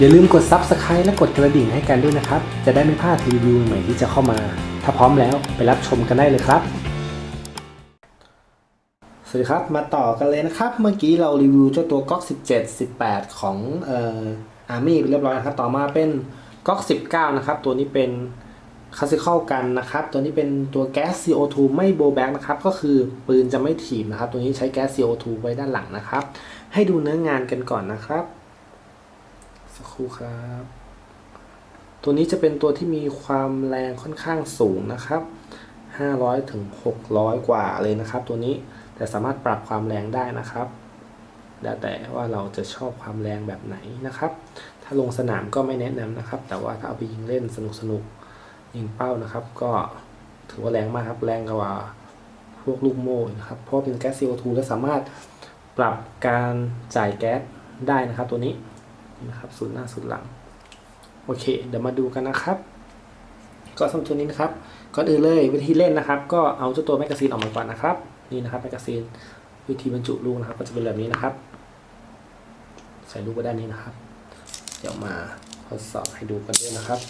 อย่าลืมกด Subscribe และกดกระดิ่งให้กันด้วยนะครับ จะได้ไม่พลาดรีวิวใหม่ที่จะเข้ามา ถ้าพร้อมแล้วไปรับชมกันได้เลยครับ สวัสดีครับ มาต่อกันเลยนะครับ เมื่อกี้เรารีวิวเจ้าตัวก๊อก17 18 ของเอ่ออาร์มี่ไปเรียบร้อยนะครับ ต่อมาเป็นก๊อก19 นะครับ ตัวนี้เป็นคลาสสิคอลกันนะครับ ตัวนี้เป็นตัวแก๊ส CO2 ไม่โบแบ็กนะครับ ก็คือปืนจะไม่ถีบนะครับ ตัวนี้ใช้แก๊ส CO2 ไว้ด้านหลังนะครับ ให้ดูเนื้องานกันก่อนนะครับ สักครู่ครับ ตัวนี้จะเป็นตัวที่มีความแรงค่อนข้างสูงนะครับ 500ถึง600 กว่าเลยนะครับ ตัวนี้แต่สามารถปรับความแรงได้นะครับแล้วแต่ว่าเราจะชอบความแรงแบบไหนนะครับ ถ้าลงสนามก็ไม่แนะนำนะครับ แต่ว่าถ้าเอาไปยิงเล่นสนุกสนุกๆยิงเป้านะครับ ก็ถือว่าแรงมากครับแรงกว่าพวกลูกโม่นะครับเพราะเป็นแก๊ส CO2 และสามารถปรับการจ่ายแก๊สได้นะครับตัวนี้ นะครับสุดหน้าสุดหลัง โอเค เดี๋ยวมาดูกันนะครับ ก็สำหรับตัวนี้นะครับ ก่อนอื่นเลยวิธีเล่นนะครับ ก็เอาเจ้าตัวแมกกาซีนออกมาก่อนนะครับ นี่นะครับแมกกาซีนวิธีบรรจุลูกนะครับ ก็จะเป็นแบบนี้นะครับ ใส่ลูกไว้ด้านนี้นะครับ เดี๋ยวมาทดสอบให้ดูกันด้วยนะครับ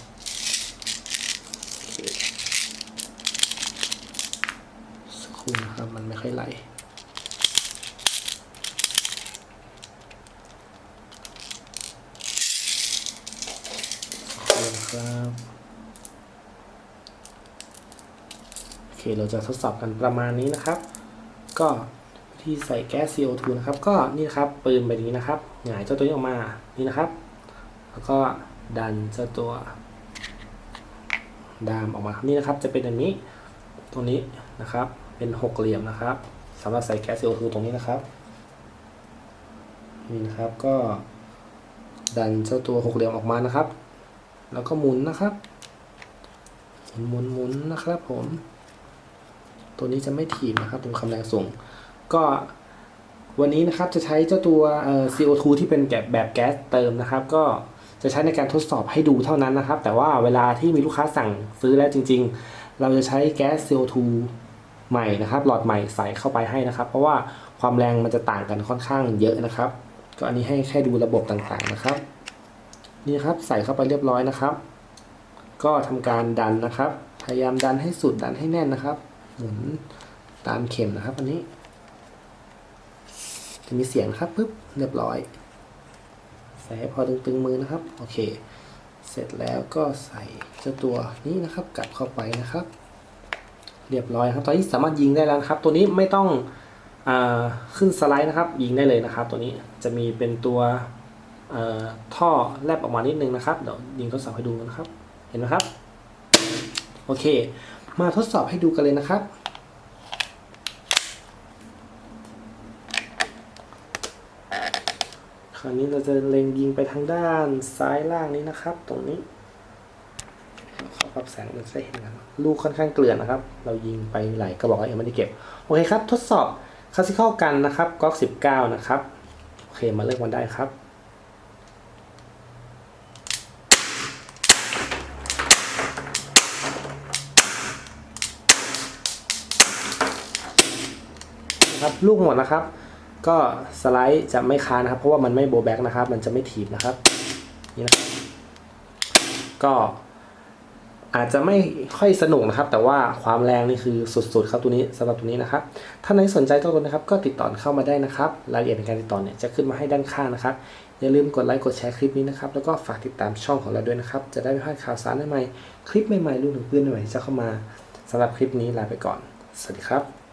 สักครู่นะครับ มันไม่ค่อยไหลสักครู่ นะครับโอเคเราจะทดสอบกันประมาณนี้นะครับ ก็วิธีใส่แก๊ส CO2 นะครับ ก็นี่นะครับปืนแบบนี้นะครับหงายเจ้าตัวนี้ออกมานี่นะครับ แล้วก็ดันเจ้าตัวดามออกมานี่นะครับ จะเป็นแบบนี้ตรงนี้นะครับ เป็นหกเหลี่ยมนะครับสำหรับใส่แก๊ส CO2 ตรงนี้นะครับนี่นะครับก็ดันเจ้าตัวหกเหลี่ยมออกมานะครับ แล้วก็หมุนนะครับ หมุนหมุนนะครับผม ตัวนี้จะไม่ถีบนะครับตรงความแรงสูงก็วันนี้นะครับจะใช้เจ้าตัว CO2 ที่เป็นแบบแบบแก๊สเติมนะครับ ก็จะใช้ในการทดสอบให้ดูเท่านั้นนะครับ แต่ว่าเวลาที่มีลูกค้าสั่งซื้อแล้วจริง ๆ เราจะใช้แก๊ส CO2 ใหม่นะครับ หลอดใหม่ใส่เข้าไปให้นะครับ เพราะว่าความแรงมันจะต่างกันค่อนข้างเยอะนะครับ ก็อันนี้ให้แค่ดูระบบต่างๆนะครับ นี่ครับใส่เข้าไปเรียบร้อยนะครับ ก็ทำการดันนะครับ พยายามดันให้สุดดันให้แน่นนะครับ หมุนตามเข็มนะครับอันนี้ จะมีเสียงครับปึ๊บเรียบร้อย ใส่พอตึงๆมือนะครับโอเค เสร็จแล้วก็ใส่เจ้าตัวนี้นะครับกลับเข้าไปนะครับ เรียบร้อยครับ ตอนนี้สามารถยิงได้แล้วครับ ตัวนี้ไม่ต้องอขึ้นสไลด์นะครับ ยิงได้เลยนะครับ ตัวนี้จะมีเป็นตัว ท่อแลบออกมานิดนึงนะครับ เดี๋ยวยิงทดสอบให้ดูนะครับ เห็นไหมครับ โอเค มาทดสอบให้ดูกันเลยนะครับ คราวนี้เราจะเล็งยิงไปทางด้านซ้ายล่างนี้นะครับ ตรงนี้ขอปรับแสงเราจะเห็นกันลูกค่อนข้างเกลื่อนนะครับ เรายิงไปหลายกระบอกแล้วยังไม่ได้เก็บ โอเคครับ ทดสอบคลาสสิคอลกันนะครับก๊อก19 นะครับ โอเค มาเริ่มกันได้ครับ นะครับ ลูกหมดนะครับ ก็สไลด์จะไม่ค้านะครับ เพราะว่ามันไม่โบแบ็กนะครับ มันจะไม่ถีบนะครับนี่นะก็อาจจะไม่ค่อยสนุกนะครับ แต่ว่าความแรงนี่คือสุดๆครับตัวนี้สำหรับตัวนี้นะครับ ถ้าไหนสนใจตัวนี้นะครับ ก็ติดต่อเข้ามาได้นะครับรายละเอียดในการติดต่อเนี่ยจะขึ้นมาให้ด้านข้างนะครับ อย่าลืมกดไลค์กดแชร์คลิปนี้นะครับ แล้วก็ฝากติดตามช่องของเราด้วยนะครับ จะได้ไม่พลาดข่าวสารใหม่ๆคลิปใหม่ๆรวมถึงเพื่อนใหม่ๆจะเข้ามาสำหรับคลิปนี้ลาไปก่อน สวัสดีครับ